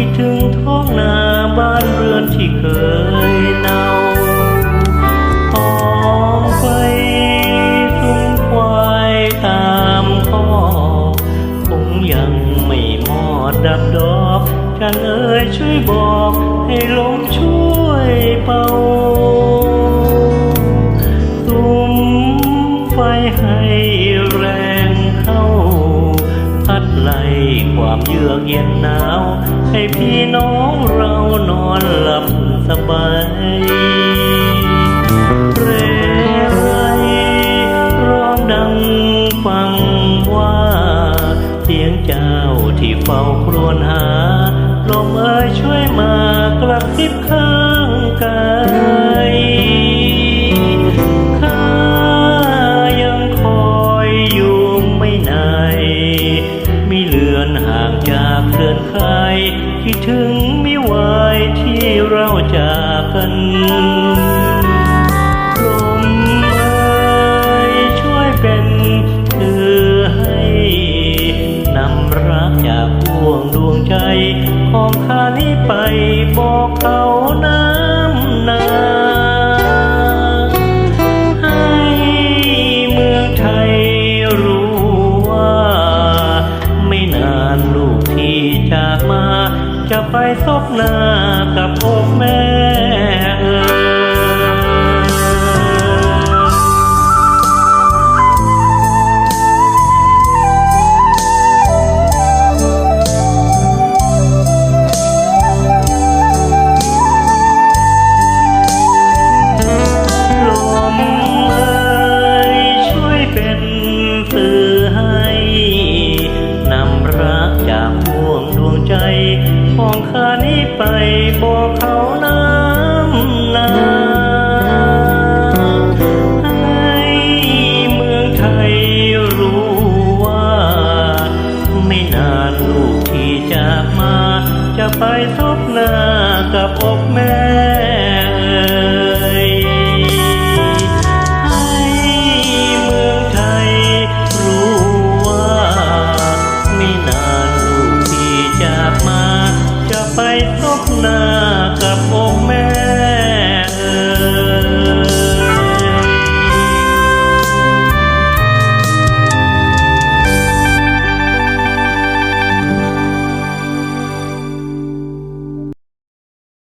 คิดถึงท้องนาบ้านเรือนที่เคยเนาหอมไปทุ่งควายตามท่อคงยังไม่มอดดับดอกจันเอ่ยช่วยบอกให้ลมช่วย ความเยือกเย็นหนาว ให้พี่น้องเรานอนหลับสบายเรไรร้องดังฟังว่า เสียงเจ้าที่เฝ้าครวญหา ลมเอ่ยช่วยมากลับทิบข้างกาย เคลื่อนใครคิดถึงไม่ไหวที่เราจากกันลมเอ่ยช่วยเป็นคือให้นำรักจากพวงดวงใจของข้านี้ไปบอกเขา จะไปซบหน้ากับพอกแม่ Nah.